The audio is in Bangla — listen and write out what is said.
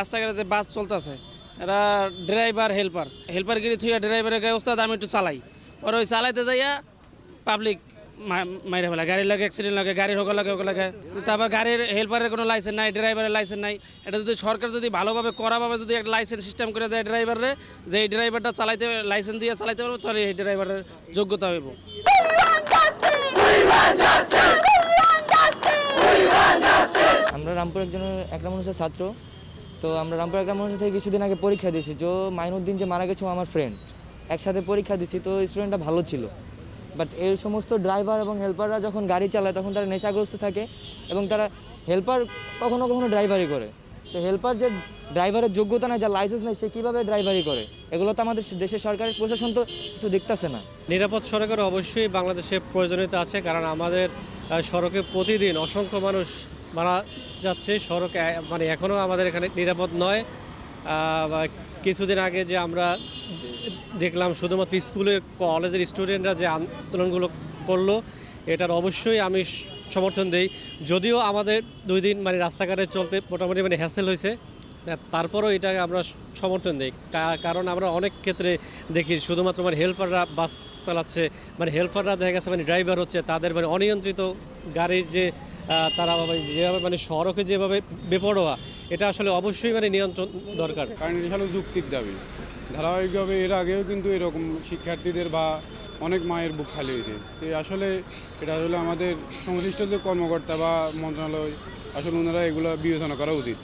রাস্তাঘাটে যে বাস চলতেছে এরা ড্রাইভার হেল্পার হেল্পারগিরি থুইয়া ড্রাইভারের গায়ে ওস্তাদ আমি একটু চালাই। পরে ওই চালাইতে যাইয়া পাবলিক মাইরে ফেলা। গাড়ির লাগে অ্যাক্সিডেন্ট লাগে গাড়ির হোক লাগে হোক লাগে। তারপর গাড়ির হেল্পারের কোনো লাইসেন্স নাই ড্রাইভারের লাইসেন্স নাই। এটা যদি সরকার যদি ভালোভাবে করাভাবে যদি একটা লাইসেন্স সিস্টেম করে দেয় ড্রাইভারে যে এই ড্রাইভারটা চালাইতে লাইসেন্স দিয়ে চালাইতে পারব তাহলে এই ড্রাইভারের যোগ্যতা হইব। আমরা রামপুর একজন একটা মানুষের ছাত্র। তো আমরা রামপুর একটা মানুষের থেকে কিছুদিন আগে পরীক্ষা দিয়েছি। যে মাইনুদ্দিন যে মারা গেছে আমার ফ্রেন্ড একসাথে পরীক্ষা দিছি তো স্টুডেন্টটা ভালো ছিল। বাট এই সমস্ত ড্রাইভার এবং হেল্পাররা যখন গাড়ি চালায়, তখন তারা নেশাগ্রস্ত থাকে এবং তারা হেল্পার কখনো কখনো ড্রাইভারি করে। তো হেল্পার যে ড্রাইভারের যোগ্যতা নাই, যার লাইসেন্স নেই, সে কীভাবে ড্রাইভারি করে? এগুলো তো আমাদের দেশের সরকারের প্রশাসন তো কিছু দেখতেছে না। নিরাপদ সড়কের অবশ্যই বাংলাদেশে প্রয়োজনীয়তা আছে, কারণ আমাদের সড়কে প্রতিদিন অসংখ্য মানুষ মারা যাচ্ছে। সড়কে মানে এখনও আমাদের এখানে নিরাপদ নয়। কিছুদিন আগে যে আমরা দেখলাম শুধুমাত্র স্কুলের, কলেজের স্টুডেন্টরা যে আন্দোলনগুলো করল, এটার অবশ্যই আমি সমর্থন দেই। যদিও আমাদের দুই দিন মানে রাস্তাঘাটে চলতে মোটামুটি মানে হ্যাসেল হয়েছে তারপরও এটাকে আমরা সমর্থন দিই। কারণ আমরা অনেক ক্ষেত্রে দেখি শুধুমাত্র মানে হেল্পাররা বাস চালাচ্ছে মানে হেল্পাররা দেখা গেছে মানে ড্রাইভার হচ্ছে, তাদের মানে অনিয়ন্ত্রিত গাড়ির যে তারা যেভাবে মানে সড়কে যেভাবে বেপরোয়া, এটা আসলে অবশ্যই মানে নিয়ন্ত্রণ দরকার। কারণ এটা হলো যুক্তির দাবি। ধারাবাহিকভাবে এর আগেও কিন্তু এরকম শিক্ষার্থীদের বা অনেক মায়ের বুক খালি হয়েছে। তো আসলে এটা হলো আমাদের সংশ্লিষ্ট যে কর্মকর্তা বা মন্ত্রণালয়, আসলে ওনারা এগুলো বিবেচনা করা উচিত।